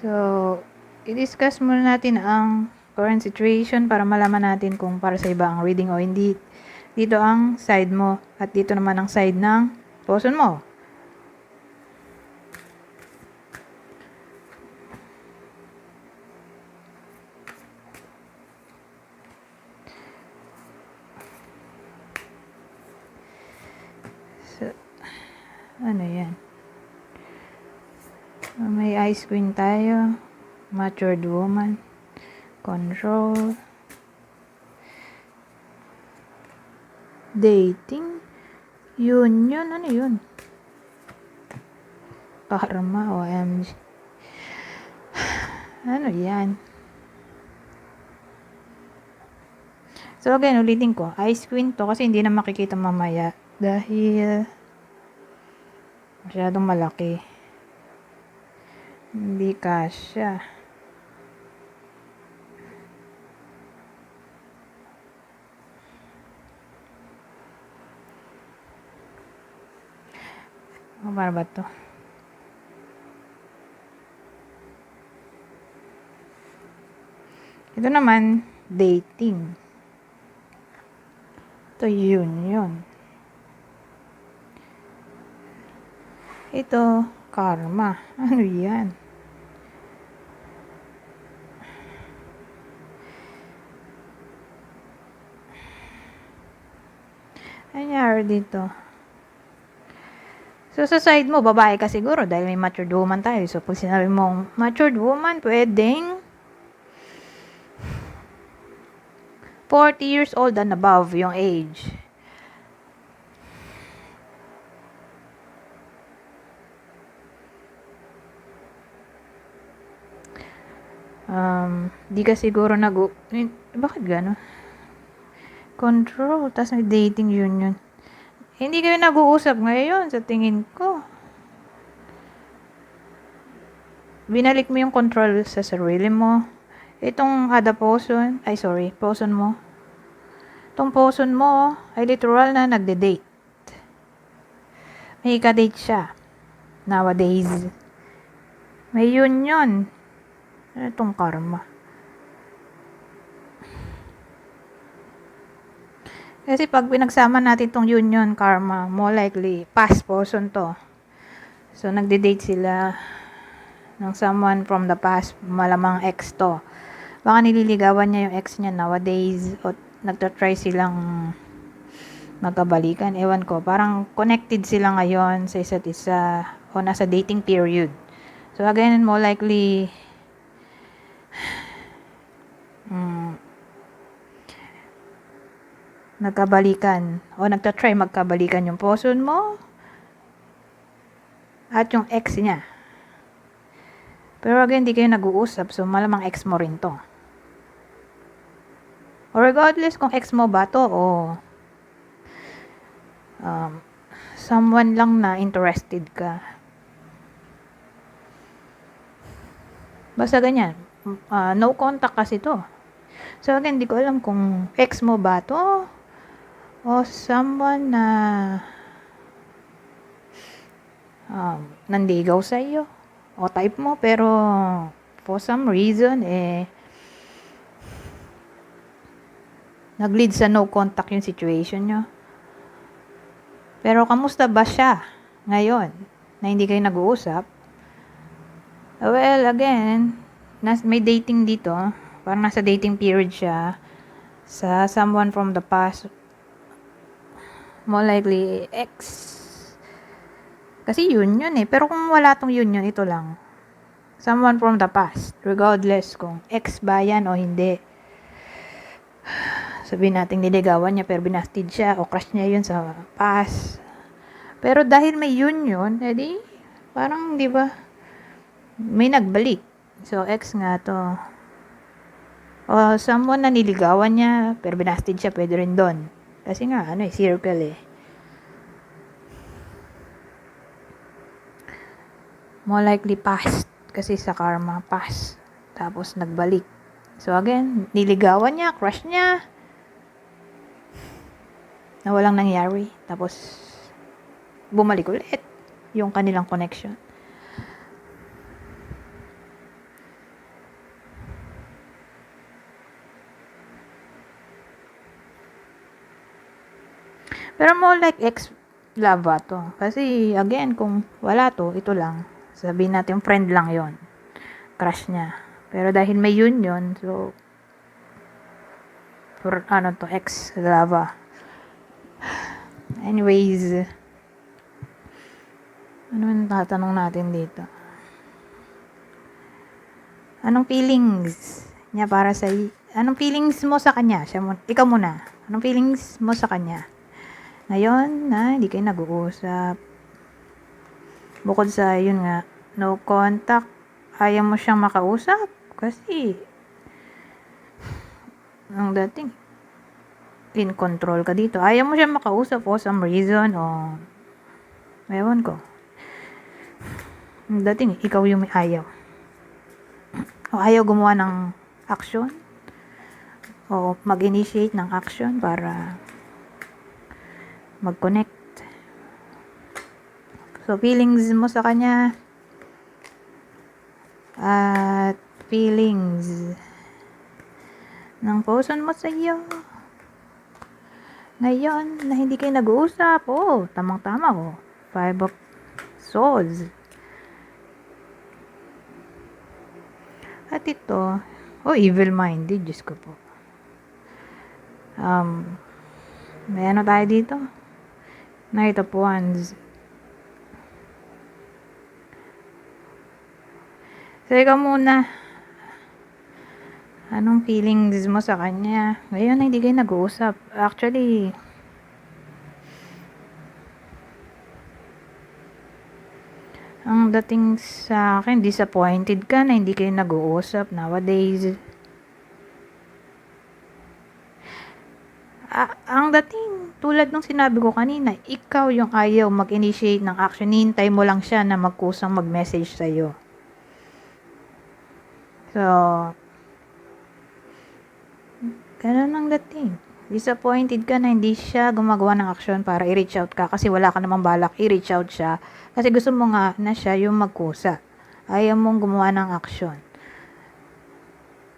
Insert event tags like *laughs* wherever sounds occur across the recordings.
So, i-discuss muna natin ang current situation para malaman natin kung para sa iba ang reading o hindi. Dito ang side mo at dito naman ang side ng person mo. So, ano yan? May ice queen tayo. Matured woman. Control. Dating. Union. Ano yun? Karma. OMG. *sighs* Ano yan? So again, ulitin ko. Ice queen to kasi hindi na makikita mamaya. Dahil masyadong malaki. Hindi kasya. O, para ba to? Ito naman, dating. Ito, union. Ito, karma. Ano yan? Nangyari dito? So, sa side mo, babae ka siguro dahil may matured woman tayo. So, pag sinabi mong matured woman, pwedeng 40 years old and above yung age. Um, di ka siguro nag bakit gano'n? Control, tas may dating union. Hindi kayo nag-uusap ngayon sa tingin ko. Binalik mo yung control sa sarili mo. Itong ada person, ay sorry, person mo. Itong person mo ay literal na nagde-date. May ka-date siya. Nowadays. May union. Ano itong karma? Kasi pag pinagsama natin itong union karma, more likely, past person to. So, nagde-date sila ng someone from the past, malamang ex to. Baka nililigawan niya yung ex niya nowadays o nagtatry silang magkabalikan. Ewan ko, parang connected sila ngayon sa isa't isa o nasa dating period. So, again, more likely, mm, nagkabalikan o nagtatry magkabalikan yung person mo at yung ex niya. Pero again, hindi kayo nag-uusap, so malamang ex mo rin to. Or regardless kung ex mo ba to o um, someone lang na interested ka. Basta ganyan. Uh, no contact kasi to. So again, hindi ko alam kung ex mo ba to o someone na um, nandigaw sa iyo o type mo pero for some reason eh nag-lead sa no contact yung situation nyo. Pero kamusta ba siya ngayon na hindi kayo nag-uusap? Well, again, nas may dating dito. Parang nasa dating period siya sa someone from the past. More likely, ex. Kasi yun yun eh. Pero kung wala tong yun yun, ito lang. Someone from the past. Regardless kung ex ba yan o hindi. Sabihin natin niligawan niya pero binastid siya o crush niya yun sa past. Pero dahil may yun yun, edi parang di ba may nagbalik. So ex nga to. O someone na niligawan niya pero binastid siya pwede rin doon. Kasi nga ano eh circle eh. More likely past kasi sa karma past. Tapos nagbalik. So again, niligawan niya, crush niya, na walang nangyari. Tapos, bumalik ulit yung kanilang connection. Pero more like ex lava to. Kasi, again, kung wala to, ito lang. Sabihin natin, friend lang yon Crush niya. Pero dahil may union, so, for, ano to, ex lava. Anyways, ano yung tatanong natin dito? Anong feelings niya para sa Anong feelings mo sa kanya? Siya mo, ikaw muna. Anong feelings mo sa kanya? Ngayon na hindi kayo nag-uusap. Bukod sa yun nga, no contact, ayaw mo siyang makausap kasi ang dating in control ka dito. Ayaw mo siyang makausap for some reason o ewan ko. Ang dating, ikaw yung may ayaw. O ayaw gumawa ng action o mag-initiate ng action para mag-connect. So, feelings mo sa kanya at feelings ng person mo sa iyo. Ngayon, na hindi kayo nag-uusap, oh, tamang-tama, oh. Five of Swords. At ito, oh, evil-minded, Diyos ko po. Um, may ano tayo dito? Knight of Wands. So, ikaw muna. Anong feelings mo sa kanya? Ngayon, hindi kayo nag-uusap. Actually, ang dating sa akin, disappointed ka na hindi kayo nag-uusap nowadays. Ah, ang dating, tulad ng sinabi ko kanina, ikaw yung ayaw mag-initiate ng action. Hintay mo lang siya na magkusang mag-message sa'yo. So, ganun ang dating. Disappointed ka na hindi siya gumagawa ng action para i-reach out ka kasi wala ka namang balak i-reach out siya kasi gusto mo nga na siya yung magkusa. Ayaw mong gumawa ng action.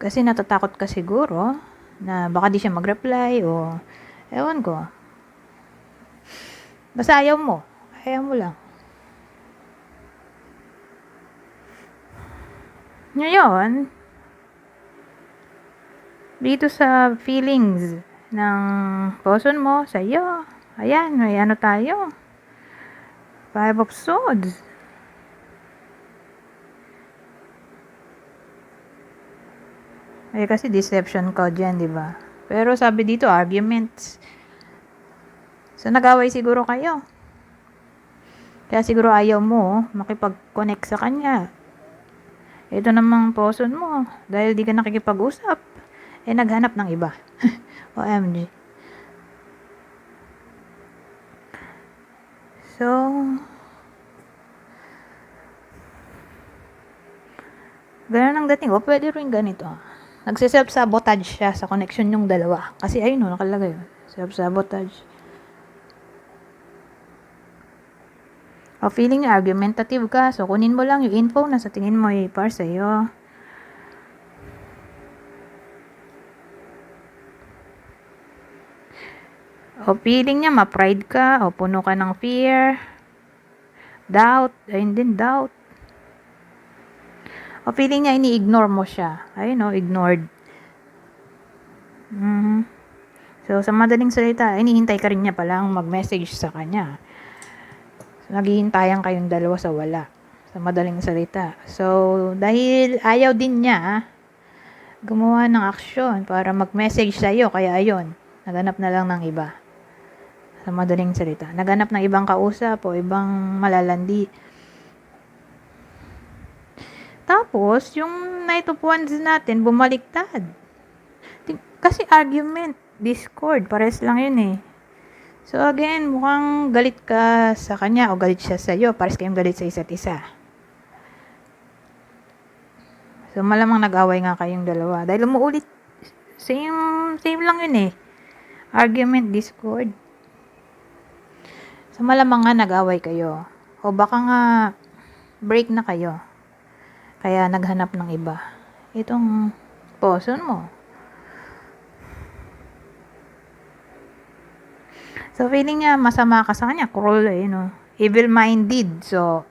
Kasi natatakot ka siguro na baka di siya mag-reply o ewan ko. Basta ayaw mo. Ayaw mo lang. Ngayon, dito sa feelings ng person mo sa iyo. Ayan, may ano tayo. Five of Swords. Eh kasi deception code yan, di ba? Pero sabi dito, arguments. So, nag-away siguro kayo. Kaya siguro ayaw mo makipag-connect sa kanya. Ito namang person mo. Dahil di ka nakikipag-usap. Eh, naghanap ng iba. *laughs* OMG. So, ganun ang dating. O, pwede rin ganito. Nagsiself-sabotage siya sa connection yung dalawa. Kasi ayun o, nakalagay yun. Self-sabotage. O, feeling argumentative ka. So, kunin mo lang yung info na sa tingin mo ay par sa'yo. O feeling niya, ma-pride ka, o puno ka ng fear, doubt, ayun din, doubt. O feeling niya, ini-ignore mo siya. Ayun o, ignored. Mhm. So, sa madaling salita, inihintay ka rin niya palang mag-message sa kanya. Naghihintayan kayong dalawa sa wala. Sa madaling salita. So, dahil ayaw din niya, gumawa ng aksyon para mag-message sa'yo. Kaya ayun, naganap na lang ng iba sa madaling salita. Naganap ng ibang kausap o ibang malalandi. Tapos, yung Night of natin, bumaliktad. Kasi argument, discord, pares lang yun eh. So again, mukhang galit ka sa kanya o galit siya sa iyo. Pares kayong galit sa isa't isa. So malamang nag-away nga kayong dalawa. Dahil umuulit, same, same lang yun eh. Argument, discord. So, malamang nga nag-away kayo. O baka nga break na kayo. Kaya naghanap ng iba. Itong person mo. So, feeling niya masama ka sa kanya. Cruel eh, know. Evil-minded. So,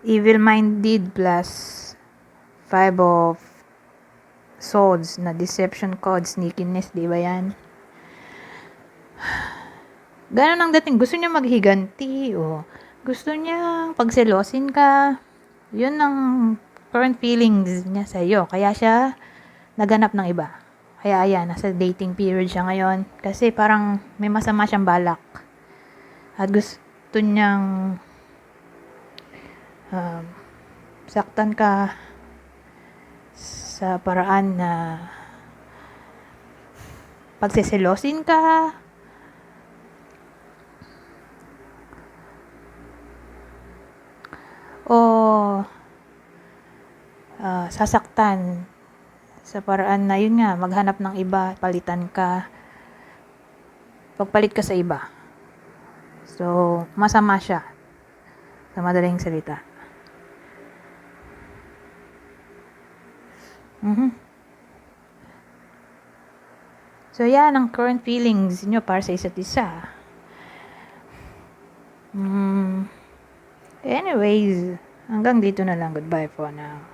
evil-minded plus five of swords na deception code, sneakiness, di ba yan? *sighs* Ganon ang dating. Gusto niya maghiganti o gusto niya pagselosin ka. Yun ang current feelings niya sa iyo. Kaya siya naganap ng iba. Kaya ayan, nasa dating period siya ngayon. Kasi parang may masama siyang balak. At gusto niyang um, saktan ka sa paraan na pagsiselosin ka, o ah, sasaktan sa paraan na yun nga, maghanap ng iba, palitan ka, pagpalit ka sa iba. So, masama siya. Sa madaling salita. Mhm. So, yan ang current feelings niyo para sa isa't isa. Mm. Anyways, hanggang dito na lang. Goodbye for now.